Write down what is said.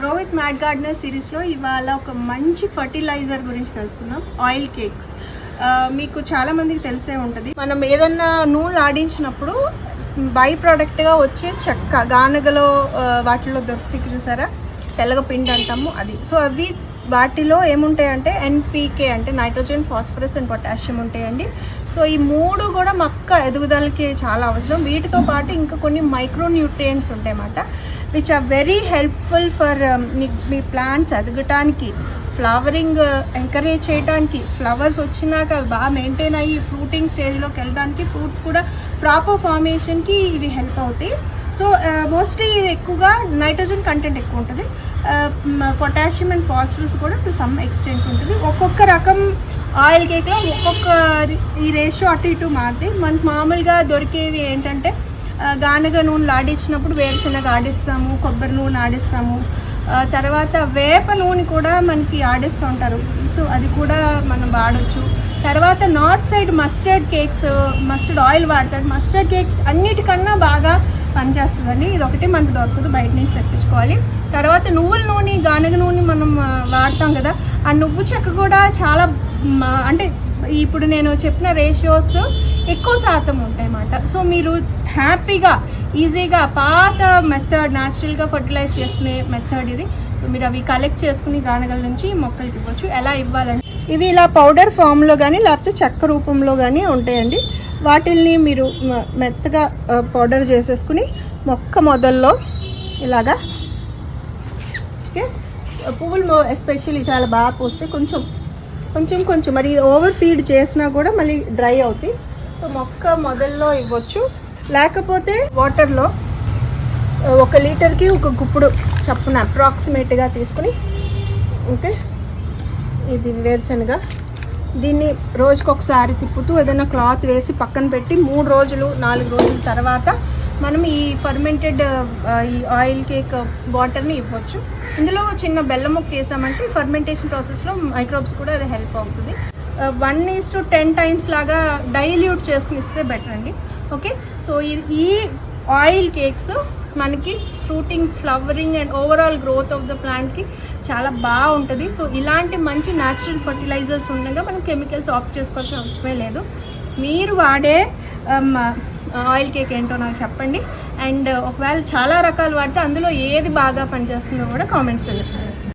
Grow with mad gardener సిరీస్లో ఇవాళ ఒక మంచి ఫర్టిలైజర్ గురించి తెలుసుకుందాం ఆయిల్ కేక్స్ మీకు చాలా మందికి తెలిసే ఉంటుంది. మనం ఏదన్నా నూనె ఆడించినప్పుడు బై ప్రోడక్ట్గా వచ్చే చెక్క గానగలో వాటిల్లో వాటిలో దొరికి చూసారా? తెల్లగ పిండి అంటాము అది. సో అవి వాటిలో ఏముంటాయంటే ఎన్పీకే అంటే నైట్రోజన్ ఫాస్ఫరస్ అండ్ పొటాషియం ఉంటాయండి. సో ఈ మూడు కూడా మొక్క ఎదుగుదలకి చాలా అవసరం. వీటితో పాటు ఇంకా కొన్ని మైక్రో న్యూట్రియంట్స్ ఉంటాయన్నమాట which are very helpful for మీ మీ ప్లాంట్స్ ఎదగటానికి ఫ్లవరింగ్ ఎంకరేజ్ చేయడానికి ఫ్లవర్స్ వచ్చినాక అవి బాగా మెయింటైన్ అయ్యి ఫ్రూటింగ్ స్టేజ్లోకి వెళ్ళడానికి ఫ్రూట్స్ కూడా ప్రాపర్ ఫార్మేషన్కి ఇవి హెల్ప్ అవుతాయి. సో మోస్ట్లీ ఇది ఎక్కువగా నైట్రోజన్ కంటెంట్ ఎక్కువ ఉంటుంది పొటాషియం అండ్ ఫాస్ఫరస్ కూడా టు సమ్ ఎక్స్టెంట్ ఉంటుంది. ఒక్కొక్క రకం ఆయిల్ కేక్లో ఒక్కొక్క ఈ రేషియో అటు ఇటు మారుతాయి మనకు మామూలుగా దొరికేవి ఏంటంటే uh, గానగ నూనె నూనెలు ఆడించినప్పుడు వేరుశనగ ఆడిస్తాము కొబ్బరి నూనె ఆడిస్తాము. Uh, తర్వాత వేప నూనె కూడా మనకి ఆడిస్తూ ఉంటారు. సో అది కూడా మనం వాడచ్చు. తర్వాత north side mustard cakes mustard oil వాడతారు. మస్టర్డ్ కేక్ అన్నిటికన్నా బాగా పనిచేస్తుందండి. ఇది ఒకటి మనకు దొరకదు బయట నుంచి తెప్పించుకోవాలి. తర్వాత నువ్వుల నూనె గానగ నూనె మనం వాడతాం కదా. ఆ నువ్వు చెక్క కూడా చాలా అంటే ఇప్పుడు నేను చెప్పిన రేషియోస్ ఎక్కువ శాతం ఉంటాయన్నమాట. సో మీరు హ్యాపీగా ఈజీగా పాత మెథడ్ న్యాచురల్గా ఫర్టిలైజ్ చేసుకునే మెథడ్ ఇది. సో మీరు అవి కలెక్ట్ చేసుకుని గానగల నుంచి మొక్కలకి ఇవ్వచ్చు. ఎలా ఇవ్వాలంటే ఇవి ఇలా పౌడర్ ఫామ్లో కానీ లేకపోతే చెక్క రూపంలో కానీ ఉంటాయండి. వాటిల్ని మీరు మెత్తగా పౌడర్ చేసేసుకుని మొక్క మొదల్లో ఇలాగా ఓకే? పువ్వులు ఎస్పెషల్లీ చాలా బాగా పూస్తే కొంచెం కొంచెం కొంచెం మరి ఓవర్ ఫీడ్ చేసినా కూడా మళ్ళీ డ్రై అవుతాయి. సో మొక్క మొదల్లో ఇవ్వచ్చు. లేకపోతే వాటర్లో ఒక లీటర్కి ఒక గుప్పుడు చప్పున అప్రాక్సిమేట్గా తీసుకుని ఓకే? ఇది వేరుశనగ. దీన్ని రోజుకి ఒకసారి తిప్పుతూ ఏదైనా క్లాత్ వేసి పక్కన పెట్టి మూడు రోజులు నాలుగు రోజుల తర్వాత మనం ఈ ఫర్మెంటెడ్ ఈ ఆయిల్ కేక్ వాటర్ని ఇవ్వచ్చు. ఇందులో చిన్న బెల్లం ముక్క వేసామంటే ఫర్మెంటేషన్ ప్రాసెస్లో మైక్రోబ్స్ కూడా అది హెల్ప్ అవుతుంది. One is to ten times లాగా డైల్యూట్ చేసుకుని ఇస్తే బెటర్ అండి. ఓకే? సో ఈ ఆయిల్ కేక్స్ మనకి fruiting flowering and overall growth of the ప్లాంట్కి చాలా బాగుంటుంది సో ఇలాంటి మంచి న్యాచురల్ ఫర్టిలైజర్స్ ఉండగా మనం కెమికల్స్ ఆఫ్ చేసుకోవాల్సిన అవసరమే లేదు. మీరు వాడే um, ఆయిల్ కేక్ ఏంటో నాకు చెప్పండి. అండ్ ఒకవేళ చాలా రకాలు వాడితే అందులో ఏది బాగా పనిచేస్తుందో కూడా కామెంట్స్ చెప్పండి.